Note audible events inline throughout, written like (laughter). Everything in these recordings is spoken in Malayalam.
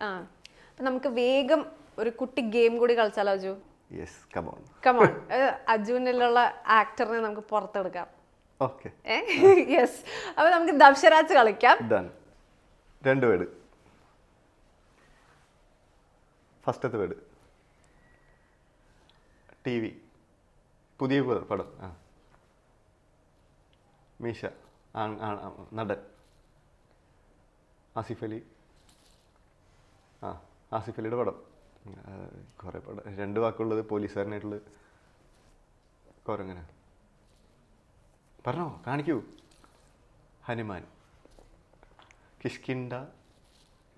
ആ. അപ്പൊ നമുക്ക് വേഗം ഒരു കുട്ടി ഗെയിം കൂടി കളിച്ചാലോ Aju? Yes come on come on അജുവിനുള്ള ആക്ടറിനെ നമുക്ക് പുറത്തെടുക്കാം. ഓക്കെ യെസ് (laughs) അപ്പൊ നമുക്ക് ദക്ഷരാജ് കളിക്കാം. രണ്ട് വേർഡ്. ഫസ്റ്റത്തെ വേർഡ്. ടി വി പുതിയ പടം. ആ. മീശ. നടൻ. ആസിഫ് അലി. ആ ആസിഫ് അലിയുടെ പടം. കുറേ പടം രണ്ട് വാക്കുള്ളത് പോലീസുകാരനായിട്ടുള്ളത് കുരങ്ങനെ പറഞ്ഞോ കാണിക്കൂ. ഹനുമാൻ. കിഷ്കിണ്ട.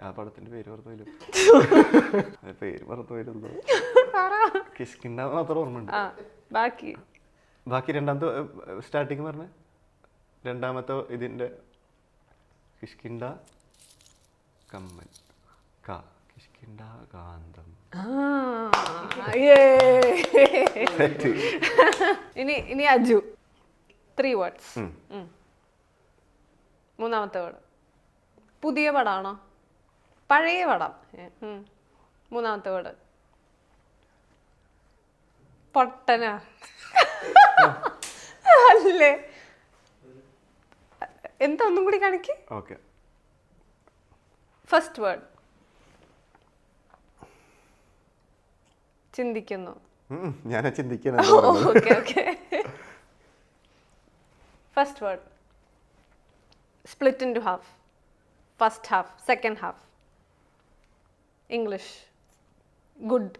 ആ പടത്തിന്റെ പേര് മറന്നു പോയില്ലോ (laughs) പേര് മറന്നു പോയില്ലോ കിഷ്കിണ്ട മാത്രം ഓർമ്മയുണ്ട്. ബാക്കി. ബാക്കി രണ്ടാമത്തെ സ്റ്റാർട്ടിങ് പറഞ്ഞ. രണ്ടാമത്തെ ഇതിന്റെ കിഷ്കിണ്ട കമ്മൽ. ക കിഷ്കിണ്ട കാന്തം ആ, ഇനി ഇനി അജു ത്രീ വേർഡ്സ് മൂന്നാമത്തെ വേർഡ് പുതിയ പടമാണോ പഴയ പടം. മൂന്നാമത്തെ വേർഡ് പൊട്ടന. അല്ലേ? എന്താ ഒന്നും കൂടി കാണിക്ക്? ഫസ്റ്റ് വേർഡ് ചിന്തിക്കുന്നു. ഞാൻ okay first word split in two half first half second half English good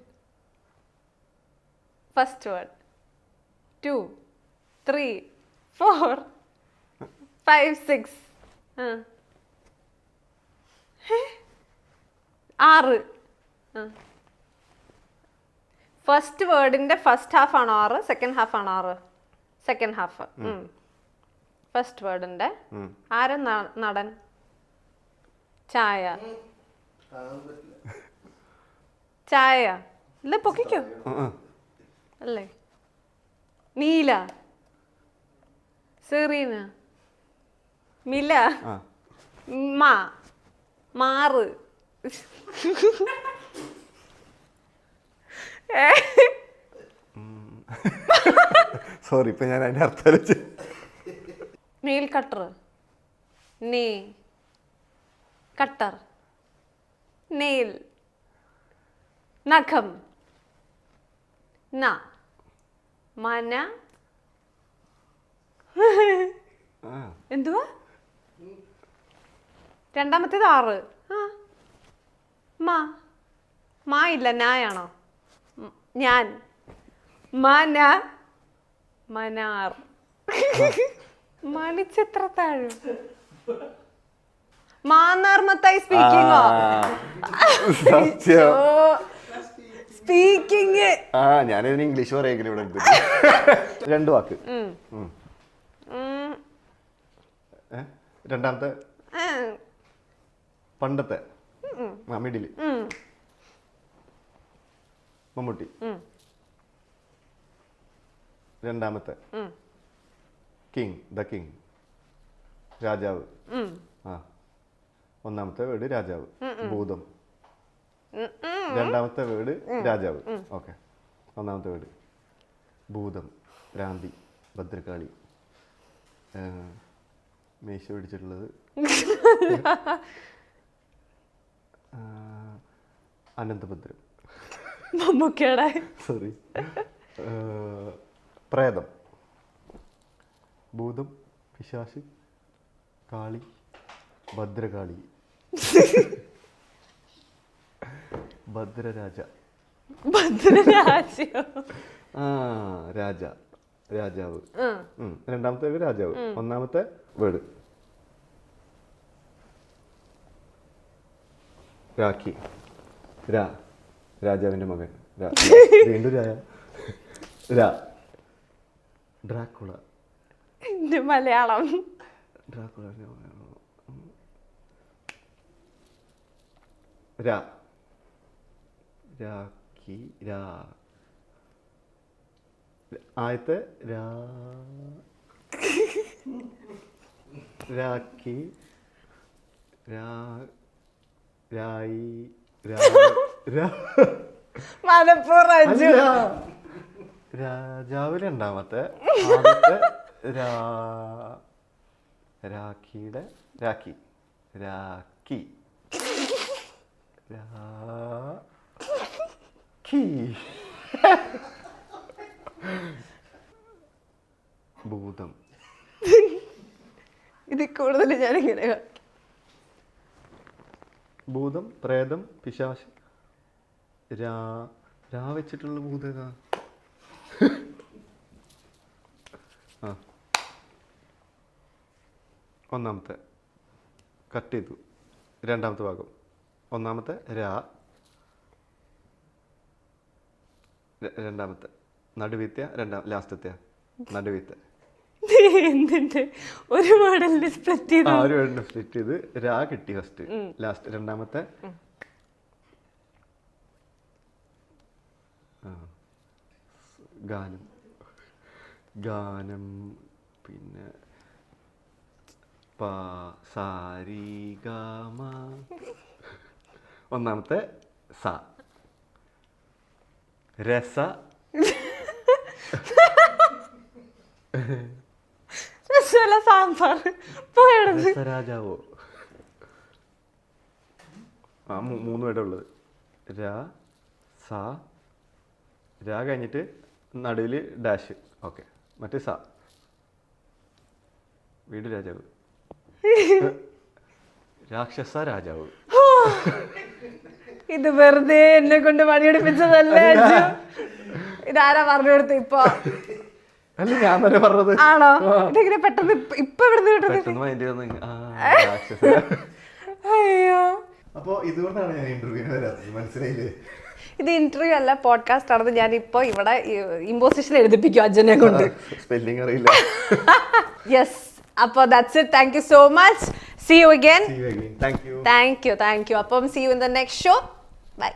first word two three four five six ആറ്. ഫസ്റ്റ് വേർഡിന്റെ ഫസ്റ്റ് ഹാഫ് ആണോ ആറ് സെക്കൻഡ് ഹാഫ് ആണോ ആറ്. സെക്കൻഡ് ഹാഫ് ഫസ്റ്റ് വേർഡിന്റെ ആരും നടൻ? ചായ. ചായ. ഇല്ല പൊക്കിക്കോ. അല്ലേ? നീല. സെറീന. മില. മാ. മാറ്? (laughs) സോറി (laughs) ഇപ്പൊ ഞാൻ അതിന്റെ അർത്ഥം. നെയിൽ കട്ടർ നീ കട്ടർ നെയിൽ നഖം ന മന എന്തുവാ? രണ്ടാമത്തേത് ആറ്. ആ. മാ. മാ ഇല്ല നായാണോ? ഞാൻ. മന. മനാർ. (laughs) മണിച്ചെത്ര താഴും. മാന്നാർമത്തായി മത്തായി സത്യം. (laughs) സ്പീക്കിംഗ്. ആ ഞാനിതിന് ഇംഗ്ലീഷ് പറയെങ്കിലും ഇവിടെ എടുത്തിട്ട്. (laughs) രണ്ട് വാക്ക്. രണ്ടാമത്തെ? പണ്ടത്തെ. ആ മിഡിൽ. മമ്മൂട്ടി. രണ്ടാമത്തെ. King the king. രാജാവ്. ആ. ഒന്നാമത്തെ വീട് രാജാവ്. ഭൂതം. രണ്ടാമത്തെ വീട് രാജാവ്. ഓക്കെ. ഒന്നാമത്തെ വീട് ഭൂതം. ഭ്രാന്തി. ഭദ്രകാളി. മേശ പിടിച്ചിട്ടുള്ളത്. (laughs) അനന്തഭദ്രം മമ്മൂക്കയുടെ. സോറി പ്രേതം. ഭൂതം പിശാശ് കാളി ഭദ്രകാളി. ഭദ്രരാജ. ഭദ്രരാജ ആ രാജ. രാജാവ്. ഉം. രണ്ടാമത്തെ രാജാവ്. ഒന്നാമത്തെ വേർഡ് രാഖി. രാ. രാജാവിന്റെ മകൻ. (laughs) വീണ്ടും രാ ഡ്രാക്കുള. എന്റെ മലയാളം. ഡ്രാക്കുള രാ. രാഖി രാ. ആദ്യത്തെ രാ. രാഖി രാ രായി രാ- രാ- മലപ്പുറം അജു അല്ല. രാജാവ് രണ്ടാമത്തെ ആദ്യത്തെ രാ രാഖിയുടെ രാഖി. രാഖി. രാഖി ഭൂതം. ഇത് കൂടുതൽ ഞാൻ ഇങ്ങനെ ഭൂതം പ്രേതം പിശാശ് രാ രാ വെച്ചിട്ടുള്ള ഭൂതം ഏതാ? ആ. ഒന്നാമത്തെ കട്ട് ചെയ്തു. രണ്ടാമത്തെ ഭാഗം. ഒന്നാമത്തെ രാ. രണ്ടാമത്തെ. നടുവിത്യ രണ്ടാം ലാസ്റ്റത്തെ നടുവിത്തെ എന്തിന്റെ ഒരു മോഡലിന് സ്പ്ലിറ്റ് ചെയ്തു. ആ ഒരു വേണ്ട സ്പ്ലിറ്റ് ചെയ്ത് രാ കിട്ടി ഫസ്റ്റ് ലാസ്റ്റ് രണ്ടാമത്തെ ഗാനം. ഗാനം പിന്നെ പാ സാരി ഗാമ ഒന്നാമത്തെ സ. രസ. രസമല്ല സാമ്പാർ. പോയത് രസരാജാവോ ആ മൂന്ന് പേരുടെ ഉള്ളത്. രാ സ രാ കഴിഞ്ഞിട്ട് നടുവിൽ ഡാഷ് ഓക്കെ മറ്റേ സ. വീട് രാജാവ്. (laughs) രാക്ഷസ രാജാവ്. ഇത് വെറുതെ എന്നെ കൊണ്ട് പണിയെടുപ്പിച്ചതല്ല ഇതാരാ പറഞ്ഞു കൊടുത്തു ഇപ്പൊ? അല്ല ഞാൻ തന്നെ പറഞ്ഞത്. ആണോ? ഇതെങ്ങനെ പെട്ടെന്ന് ഇപ്പ- ഇപ്പൊ ഇവിടുന്ന് പെട്ടെന്ന് മൈൻഡ് ചെയ്തൊന്ന് രാക്ഷസ. അയ്യോ. അപ്പോ ഇതുകൊണ്ടാണ് ഞാൻ ഇന്റർവ്യൂവിന് വരാത്തത്. മനസ്സിലായില്ലേ? ഇത് ഇന്റർവ്യൂ അല്ല പോഡ്കാസ്റ്റ് ആണെന്ന് ഞാൻ ഇപ്പൊ ഇവിടെ ഇമ്പോസിഷൻ എഴുതിപ്പിക്കും അജനെ കൊണ്ട്. (laughs) സ്പെല്ലിംഗ് അറിയില്ല. യെസ് അപ്പോൾ that's it thank you so much see you again thank you. Thank you thank you അപ്പം see you in the next show bye